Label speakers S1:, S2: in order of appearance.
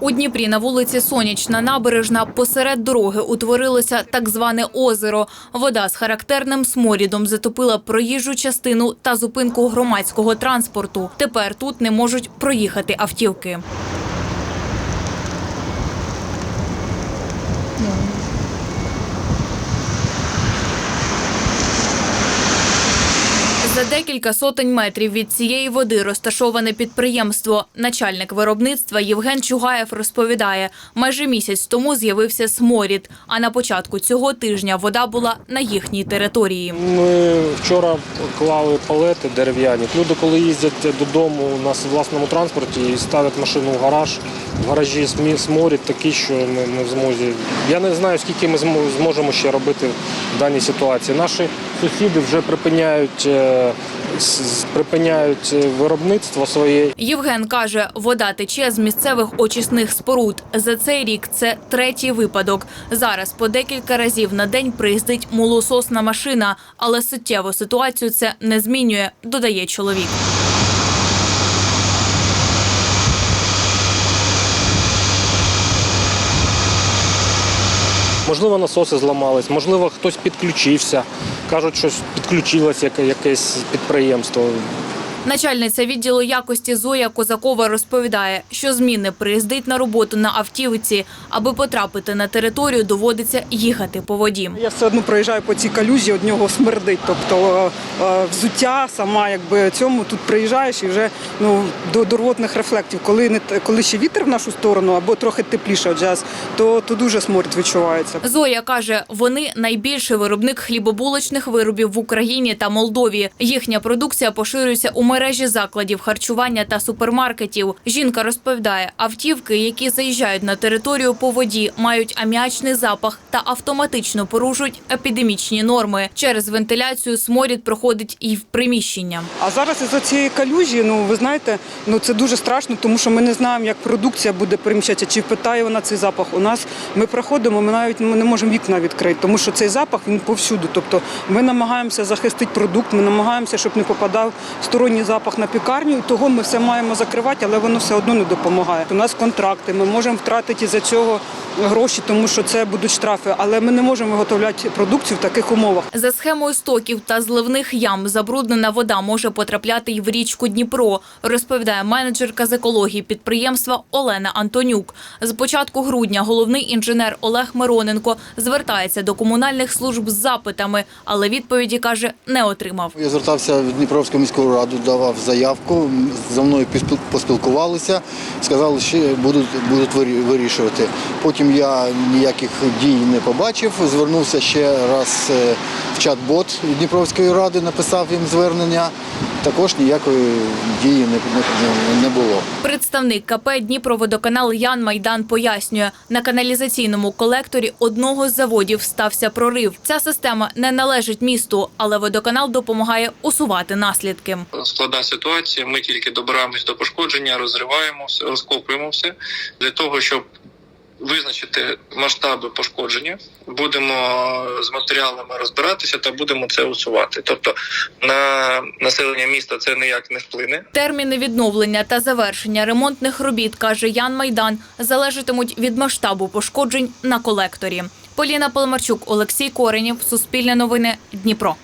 S1: У Дніпрі на вулиці Сонячна набережна посеред дороги утворилося так зване озеро. Вода з характерним сморідом затопила проїжджу частину та зупинку громадського транспорту. Тепер тут не можуть проїхати автівки. Декілька сотень метрів від цієї води розташоване підприємство. Начальник виробництва Євген Чугаєв розповідає, майже місяць тому з'явився сморід, а на початку цього тижня вода була на їхній території.
S2: Ми вчора клали палети дерев'яні. Люди, коли їздять додому на власному транспорті і ставлять машину в гараж, в гаражі сморід такий, що не в змозі. Я не знаю, скільки ми змо- зможемо ще робити в даній ситуації. Наші сусіди вже припиняють, е, припиняють е, виробництво своє
S1: Євген каже, вода тече з місцевих очисних споруд. За цей рік це третій випадок. Зараз по декілька разів на день приїздить молососна машина, але суттєво ситуацію це не змінює, додає чоловік.
S2: Можливо, насоси зламались, можливо, хтось підключився. Кажуть, що підключилось яке- якесь підприємство.
S1: Начальниця відділу якості Зоя Козакова розповідає, що зміни приїздить на роботу на автівці. Аби потрапити на територію, доводиться їхати по воді.
S3: Я все одно проїжджаю по цій калюжі, від нього смердить. Тобто е, е, взуття сама, якби цьому тут приїжджаєш і вже ну до, до рвотних рефлектів. Коли не коли ще вітер в нашу сторону або трохи тепліше зараз, то, то дуже сморід відчувається.
S1: Зоя каже, вони найбільший виробник хлібобулочних виробів в Україні та Молдові. Їхня продукція поширюється у мережі закладів харчування та супермаркетів. Жінка розповідає, автівки, які заїжджають на територію по воді, мають аміачний запах та автоматично порушують епідемічні норми. Через вентиляцію сморід проходить і в приміщення.
S3: А зараз із цієї калюжі, ну ви знаєте, ну це дуже страшно, тому що ми не знаємо, як продукція буде переміщатися, чи впитає вона цей запах. У нас ми проходимо, ми навіть ми не можемо вікна відкрити, тому що цей запах він повсюду. Тобто ми намагаємося захистити продукт, ми намагаємося, щоб не попадав сторонній запах на пікарню. І того ми все маємо закривати, але воно все одно не допомагає. У нас контракти, ми можемо втратити за цього гроші, тому що це будуть штрафи, але ми не можемо виготовляти продукцію в таких умовах.
S1: За схемою стоків та зливних ям забруднена вода може потрапляти й в річку Дніпро, розповідає менеджерка з екології підприємства Олена Антонюк. З початку грудня головний інженер Олег Мироненко звертається до комунальних служб з запитами, але відповіді каже не отримав.
S4: Я звертався в Дніпровську міську раду, давав заявку. За мною поспіл- поспілкувалися, сказали, що будуть, будуть вирі- вирішувати. Потім я ніяких дій не побачив. Звернувся ще раз е, в чат-бот Дніпровської ради, написав їм звернення. Також ніякої дії не, не, не було.
S1: Представник КП Дніпроводоканал Ян Майдан пояснює, на каналізаційному колекторі одного з заводів стався прорив. Ця система не належить місту, але водоканал допомагає усувати наслідки.
S5: Складна ситуація. Ми тільки добираємось до пошкодження, розриваємо все, розкопуємо все для того, щоб визначити масштаби пошкодження. Будемо з матеріалами розбиратися та будемо це усувати. Тобто на населення міста це ніяк не вплине.
S1: Терміни відновлення та завершення ремонтних робіт, каже Ян Майдан, залежатимуть від масштабу пошкоджень на колекторі. Поліна Поломарчук, Олексій Коренєв, Суспільне новини, Дніпро.